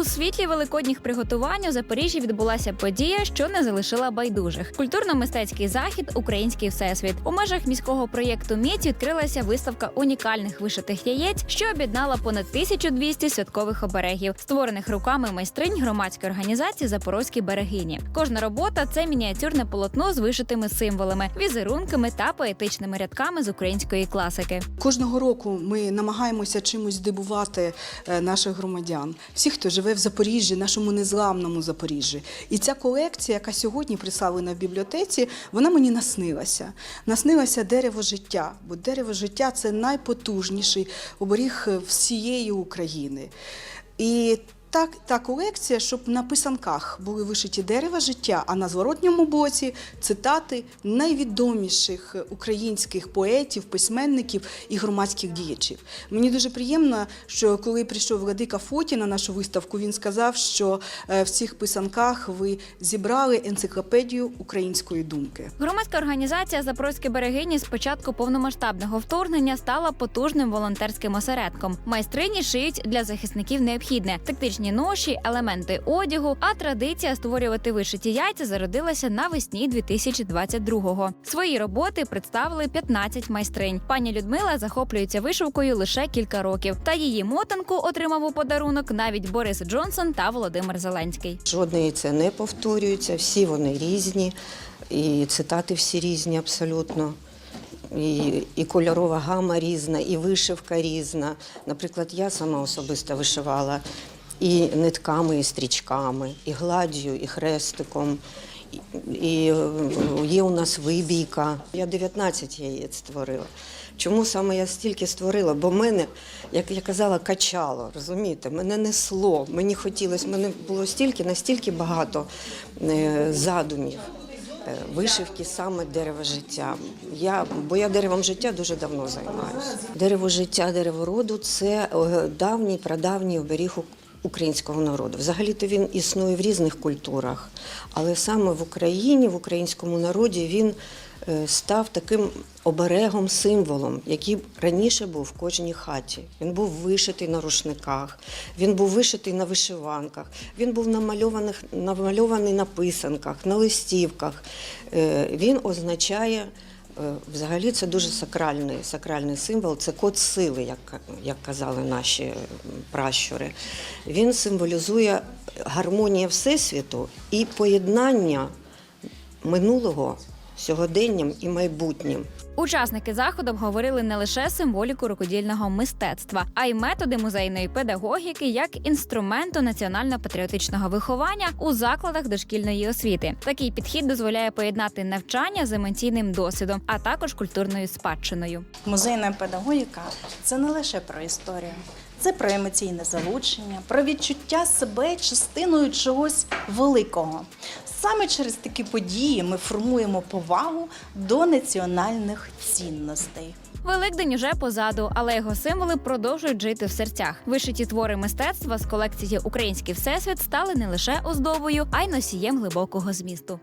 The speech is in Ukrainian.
У світлі великодніх приготувань у Запоріжжі відбулася подія, що не залишила байдужих. Культурно-мистецький захід Український всесвіт. У межах міського проєкту Міць відкрилася виставка унікальних вишитих яєць, що об'єднала понад 1200 святкових оберегів, створених руками майстринь громадської організації Запорозькі берегині. Кожна робота це мініатюрне полотно з вишитими символами, візерунками та поетичними рядками з української класики. Кожного року ми намагаємося чимось здивувати е, наших громадян, всіх, хто живе в Запоріжжі, нашому незламному Запоріжжі. І ця колекція, яка сьогодні представлена в бібліотеці, вона мені наснилася. Наснилося дерево життя, бо дерево життя це найпотужніший оберіг всієї України. І так, та колекція, щоб на писанках були вишиті дерева життя, а на зворотньому боці цитати найвідоміших українських поетів, письменників і громадських діячів. Мені дуже приємно, що коли прийшов Владика Фоті на нашу виставку, він сказав, що е, в цих писанках ви зібрали енциклопедію української думки. Громадська організація Запорозькі берегині з початку повномасштабного вторгнення стала потужним волонтерським осередком. Майстрині шиють для захисників необхідне тактичні ноші, елементи одягу. А традиція створювати вишиті яйця зародилася навесні 2022-го. Свої роботи представили 15 майстринь. Пані Людмила захоплюється вишивкою лише кілька років. Та її мотанку отримав у подарунок навіть Борис Джонсон та Володимир Зеленський. Жодне яйце не повторюється, всі вони різні, і цитати всі різні абсолютно. І, і кольорова гама різна, і вишивка різна. Наприклад, я сама особисто вишивала і нитками, і стрічками, і гладдю, і хрестиком. І, е, є у нас вибійка. Я 19 яєць створила. Чому саме я стільки створила? Бо мене, як я казала, качало, розумієте, мене несло. Мені хотілося, мене було стільки, настільки багато е, задумів. е, Вишивки саме дерева життя. Я, бо я деревом життя дуже давно займаюся. Дерево життя, дерево роду це давній, прадавній оберіг українського народу. Взагалі-то він існує в різних культурах, але саме в Україні, в українському народі він е, став таким оберегом, символом, який раніше був в кожній хаті. Він був вишитий на рушниках, він був вишитий на вишиванках, він був намальований на писанках, на листівках. Е, Він означає. Е, Взагалі це дуже сакральний, сакральний символ. Це код сили, як, як казали наші пращури. Він символізує гармонію Всесвіту і поєднання минулого сьогоденням і майбутнім. Учасники заходу обговорили не лише символіку рукодільного мистецтва, а й методи музейної педагогіки як інструменту національно-патріотичного виховання у закладах дошкільної освіти. Такий підхід дозволяє поєднати навчання з емоційним досвідом, а також культурною спадщиною. Музейна педагогіка це не лише про історію, це про емоційне залучення, про відчуття себе частиною чогось великого. Саме через такі події ми формуємо повагу до національних цінностей. Великдень уже позаду, але його символи продовжують жити в серцях. Вишиті твори мистецтва з колекції Український всесвіт стали не лише оздобою, а й носієм глибокого змісту.